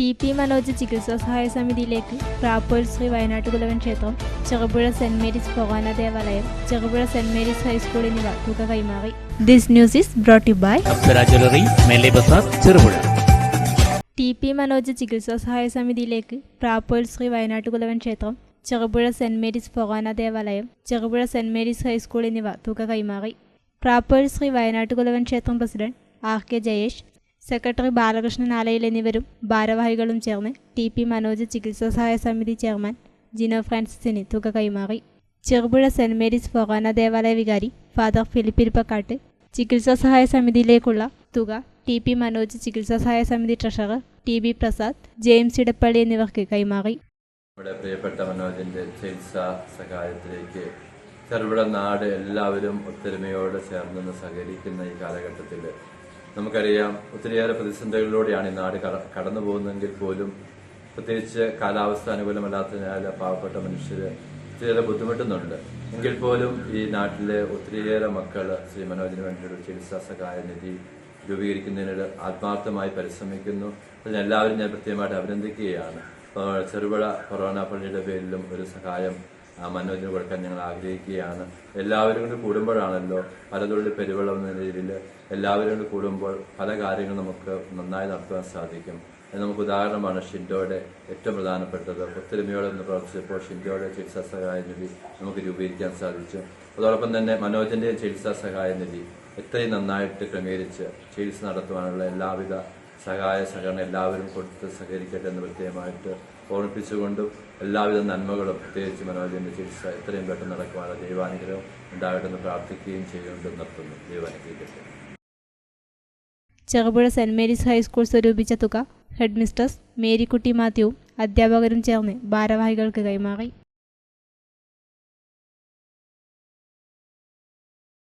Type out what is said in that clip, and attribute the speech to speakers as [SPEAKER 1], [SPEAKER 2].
[SPEAKER 1] T P Manoj ചികിത്സാ സഹായ സമിതിയിലേക്ക് പ്രാപ്പോൽ ശ്രീ വയനാട്ടുകുലവൻ ക്ഷേത്രം ചെറുപുഴ സെന്റ് മേരീസ് ഭഗവാന ദേവാലയം ചെറുപുഴ സെന്റ് മേരീസ് ഹൈസ്കൂൾ എന്നിവ തുക കൈമാറി. This news is brought you by
[SPEAKER 2] Cherupuzha.
[SPEAKER 1] T P Manoj ചികിത്സാ സഹായ സമിതിയിലേക്ക് പ്രാപ്പോൽ ശ്രീ വയനാട്ടുകുലവൻ ക്ഷേത്രം ചെറുപുഴ സെന്റ് മേരീസ് ഭഗവാന ദേവാലയം ചെറുപുഴ സെന്റ് മേരീസ് ഹൈസ്കൂൾ എന്നിവ തുക കൈമാറി. പ്രാപ്പോൽ ശ്രീ വയനാട്ടുകുലവൻ ക്ഷേത്രം president R K Jayesh secretary Balakrishnan ആലയിൽ എന്നിവരും ഭാരവാഹികളും ചേർന്ന് ടി പി മനോജ് ചികിത്സാ സഹായ സമിതി ചെയർമാൻ ജിനോ ഫ്രാൻസിസിന് തുക കൈമാറി. ചെറുപുഴ സെന്റ് മേരീസ് ഫൊറാന ദേവാലയ വികാരി ഫാദർ ഫിലിപ്പിരിപ്പക്കാട്ട് ചികിത്സാ സഹായ സമിതിയിലേക്കുള്ള തുക ടി പി മനോജ് ചികിത്സാ സഹായ സമിതി treasurer T B Prasad James Edappally എന്നിവർക്ക് കൈമാറി.
[SPEAKER 3] നമ്മുടെ പ്രിയപ്പെട്ട മനോജിന്റെ ചികിത്സാ സഹായത്തിലേക്ക് ചെറുപുഴ നാട് എല്ലാവരും ഒത്തൊരുമയോട് ചേർന്ന് സഹകരിക്കുന്ന ഈ കാലഘട്ടത്തിൽ നമുക്കറിയാം ഒത്തിരിയേറെ പ്രതിസന്ധികളിലൂടെയാണ് ഈ നാട് കട- കടന്നു പോകുന്നതെങ്കിൽ പോലും പ്രത്യേകിച്ച് കാലാവസ്ഥ അനുകൂലമല്ലാത്തതിനാൽ പാവപ്പെട്ട മനുഷ്യർ ഒത്തിരിയേറെ ബുദ്ധിമുട്ടുന്നുണ്ട്. എങ്കിൽ പോലും ഈ നാട്ടിലെ ഒത്തിരിയേറെ മക്കൾ ശ്രീ മനോജിന് വേണ്ടിയുള്ള ചികിത്സാ സഹായ നിധി രൂപീകരിക്കുന്നതിന് ആത്മാർത്ഥമായി പരിശ്രമിക്കുന്നു. അതിന് എല്ലാവരും ഞാൻ പ്രത്യേകമായിട്ട് അഭിനന്ദിക്കുകയാണ്. ചെറുപുഴ കൊറോണ പള്ളിയുടെ പേരിലും ഒരു സഹായം മനോജിന് കൊടുക്കാൻ ഞങ്ങൾ ആഗ്രഹിക്കുകയാണ്. എല്ലാവരും കൊണ്ട് കൂടുമ്പോഴാണല്ലോ പലതുള്ളി പെരുവെള്ളം എന്ന രീതിയിൽ എല്ലാവരും കൊണ്ട് കൂടുമ്പോൾ പല കാര്യങ്ങളും നമുക്ക് നന്നായി നടത്തുവാൻ സാധിക്കും. നമുക്ക് ഉദാഹരണമാണ് ഷിൻഡോയുടെ ഏറ്റവും പ്രധാനപ്പെട്ടത്. ഒത്തൊരുമയോടെ ഒന്ന് പ്രവർത്തിച്ചപ്പോൾ ഷിൻഡോയുടെ ചികിത്സാ സഹായ നിധി നമുക്ക് രൂപീകരിക്കാൻ സാധിച്ചു. അതോടൊപ്പം തന്നെ മനോജിന്റെയും ചികിത്സാ സഹായ നിധി എത്രയും നന്നായിട്ട് ക്രമീകരിച്ച് ചികിത്സ നടത്തുവാനുള്ള എല്ലാവിധ സഹായ സഹകരണം എല്ലാവരും കൊടുത്ത് സഹകരിക്കട്ടെ എന്ന് പ്രത്യേകമായിട്ട് ഓർമ്മിപ്പിച്ചുകൊണ്ടും എല്ലാവിധ നന്മകളും പ്രത്യേകിച്ച് മനോജന്റെ ചികിത്സ എത്രയും പെട്ടെന്ന് നടക്കുവാനുള്ള ദൈവാനുഗ്രഹം ഉണ്ടാകട്ടെ എന്ന് പ്രാർത്ഥിക്കുകയും ചെയ്തുകൊണ്ട് നിർത്തുന്നു. ദൈവാനുഗ്രഹിക്കട്ടെ
[SPEAKER 1] Cherupuzha saint Mary's high school സ്വരൂപിച്ച തുക ഹെഡ് മിസ്റ്റേഴ്സ് മേരിക്കുട്ടി മാത്യുവും അധ്യാപകരും ചേർന്ന് ഭാരവാഹികൾക്ക് കൈമാറി.